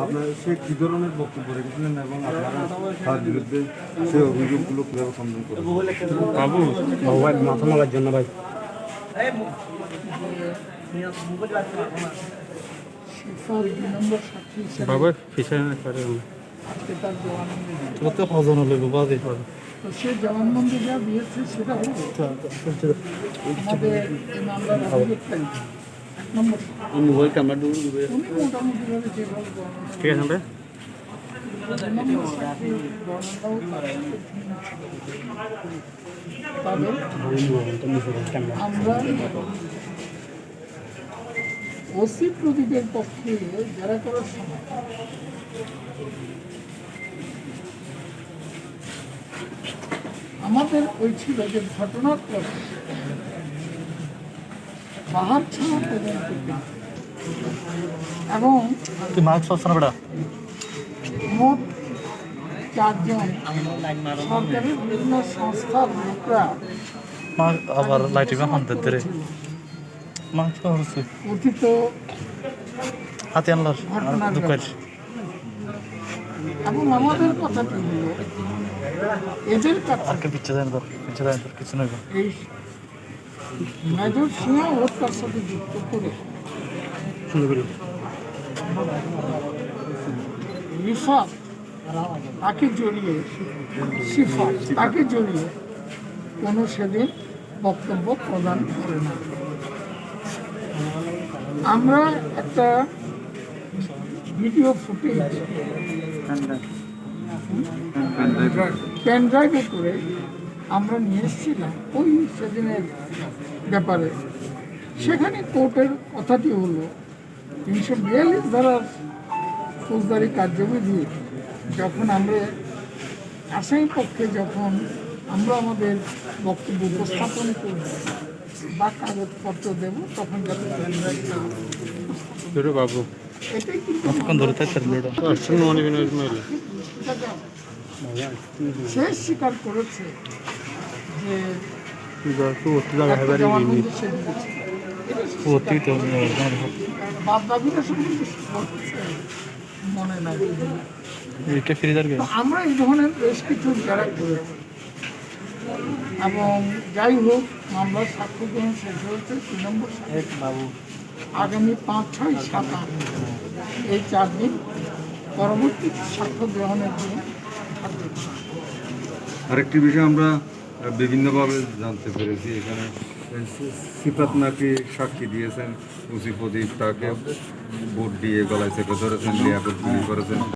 আপনার সে কি ধরনের বক্তব্য রেখেছিলেন এবং আপনারা তার বিরুদ্ধে সে অভিযোগগুলো কীভাবে খণ্ডন করেন বাবু মোবাইল মাথা মারার জন্য ভাই শিফার দুই নম্বর সাক্ষী হিসেবে বাবা পিছনে করে আজকে তার জবানবন্দি দিল। কত হজন হলো বাবা তো সে জবানবন্দি যা দিয়েছে সেটা হলো আমাদের এই মামলার অভিযোগকারী এক নম্বর মোবাইল ক্যামেরা ঠিক আছে আমরা ওসি প্রদীপের পক্ষে যারা করার সময় আমাদের ওই ছিল যে ঘটনার ছাড়া এবং তুই মাস্ক পরছ না। বেটা মোট চারজন সরকারি বিভিন্ন সংস্থার লোকরা আবার লাইটিং হাতে ধরে মাস্ক হাতে আনলার দুপার। এবং আমাদের কথাটি হলো এদের কাছে আজকে পিচ্ছে দেন তোর পিচ্ছে দেন তোর কিছু নয়। মেজর সিংহ ওর তার সাথে যুক্ত করে। রিফাত তাকে জড়িয়ে শিফা তাকে জড়িয়ে কোনো সেদিন বক্তব্য প্রদান করে না। আমরা একটা ভিডিও ফুটেজ পেন ড্রাইভে করে আমরা নিয়ে এসেছিলাম ওই সেদিনের ব্যাপারে। সেখানে কোর্টের কথাটি হলো তিনশো বিয়াল্লিশ ধারার ফৌজদারি কার্যবিধি যখন আমরা আসামি পক্ষে যখন আমরা আমাদের বক্তব্য উপস্থাপন করব বা কাগজপত্র দেব তখন যাতে বাবু। এটাই কিন্তু সে স্বীকার করেছে আমরা এই ধরনের বেশ কিছু যারা করেছি। এবং যাই হোক মামলার সাক্ষ্য গ্রহণ শেষ হয়েছে দুই নম্বর। বাবু। আগামী পাঁচ ছয় সাত আট এই চার দিন পরবর্তী সাক্ষ্য গ্রহণের জন্য আরেকটি বিষয় আমরা বিভিন্নভাবে জানতে পেরেছি এখানে। সিফাত নাকি সাক্ষী দিয়েছেন উসি প্রদীপ তাকে বোট দিয়ে গলায় চেপে ধরেছেন গুলি করেছেন।